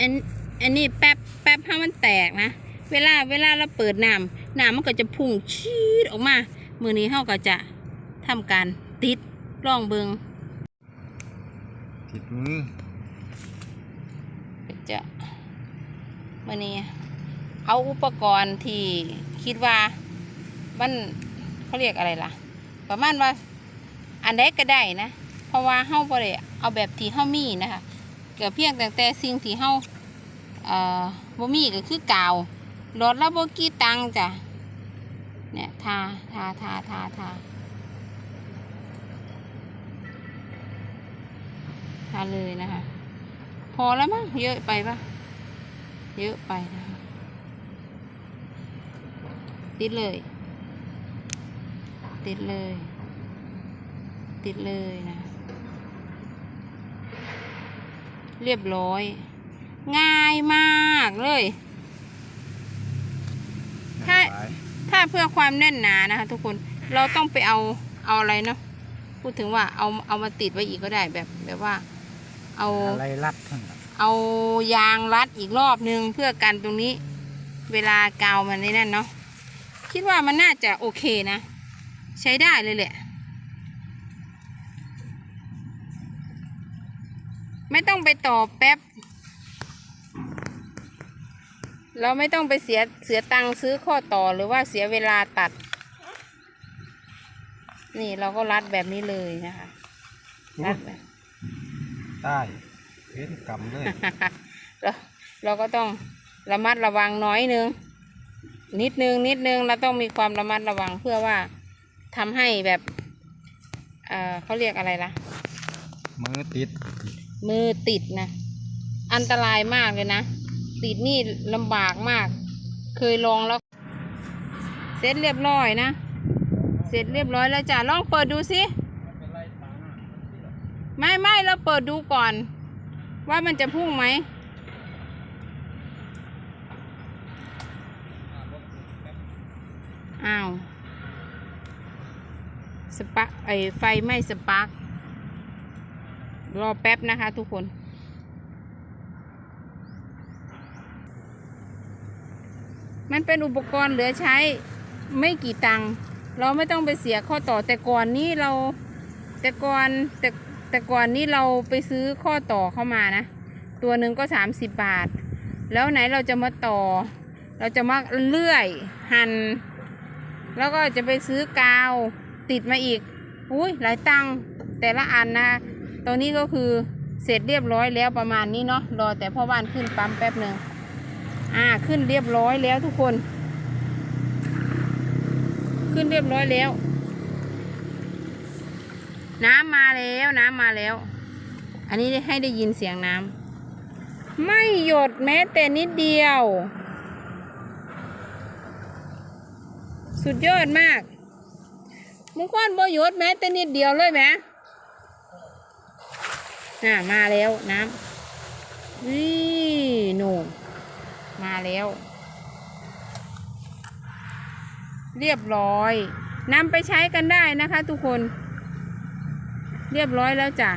อันอันนี้แป๊บแป๊บให้มันแตกนะ เวลาเวลาเราเปิดน้ำน้ำมันก็จะพุ่งชีดออกมามือนี้เขาก็จะทำการติดร่องเบิงติดมือก็จะมือนี้เอาอุปกรณ์ที่คิดว่ามันเขาเรียกอะไรล่ะ ประมาณว่าอันใดก็ได้นะ เพราะว่าเฮาบ่ได้เอาแบบที่เฮามีนะคะเกิดเพียงแต่แต่สิ่งที่เฮาเอ่อบ่มีก็คือกาวรถละบ่กี่ตังจ้ะเนี่ยทาทาทาทาทาทาเลยนะคะ พอแล้วมั้งเยอะไปปะเยอะไปนะคะติดเลย ติดเลย ติดเลยนะ เรียบร้อย ง่ายมากเลย ถ้าไปถ้าเพื่อความแน่นหนานะคะ ทุกคนเราต้องไปเอาเอาอะไรเนาะพูดถึงว่าเอาเอามาติดไว้อีกก็ได้แบบแบบว่า เอาอะไรรัดท่านน่ะเอายางรัดอีกรอบนึงเพื่อกันตรงนี้ เวลากาวมันนี่นั่นเนาะคิดว่ามันน่าจะโอเคนะ ใช้ได้เลยแหละ ไม่ต้องไปต่อแป๊บ เราไม่ต้องไปเสียเสียตังค์ซื้อข้อต่อหรือว่าเสียเวลาตัด นี่เราก็รัดแบบนี้เลยนะคะ รัดแบบได้เว้นกรรมเลยเราเราก็ต้องระมัดระวังน้อยนึง นิดนึง นิดนึงเราต้องมีความระมัดระวังเพื่อว่าทำให้แบบ เอ่อเขาเรียกอะไรล่ะ มือติด มือติดนะ อันตรายมากเลยนะ ติดนี่ลำบากมาก เคยลองแล้ว เสร็จเรียบร้อยนะ เสร็จเรียบร้อยแล้วจ้ะ ลองเปิดดูสิไม่ไม่เราเปิดดูก่อน ว่ามันจะพุ่งไหมอ้าว สปาไอไฟไหม้สปาร์ค รอแป๊บนะคะทุกคน มันเป็นอุปกรณ์เหลือใช้ไม่กี่ตังค์เราไม่ต้องไปเสียข้อต่อแต่ก่อนนี้เราแต่ก่อนแต่แต่ก่อนนี้เราไปซื้อข้อต่อเข้ามานะ ตัวหนึ่งก็สามสิบบาท แล้วไหนเราจะมาต่อ เราจะมาเลื่อยหันแล้วก็จะไปซื้อกาวติดมาอีก อุ้ยหลายตังค์แต่ละอันนะ ตอนนี้ก็คือเสร็จเรียบร้อยแล้วประมาณนี้เนาะรอแต่พ่อบ้านขึ้นปั๊มแป๊บหนึ่งอ่าขึ้นเรียบร้อยแล้วทุกคน ขึ้นเรียบร้อยแล้ว น้ำมาแล้วน้ำมาแล้ว อันนี้ให้ได้ยินเสียงน้ำไม่หยดแม้แต่นิดเดียว สุดยอดมากมุงควันบ่หยดแม้แต่นิดเดียวเลยแหม น่ะมาแล้วน้ำวิหนูนมาแล้ว เรียบร้อยนำไปใช้กันได้นะคะทุกคน เรียบร้อยแล้วจ้ะ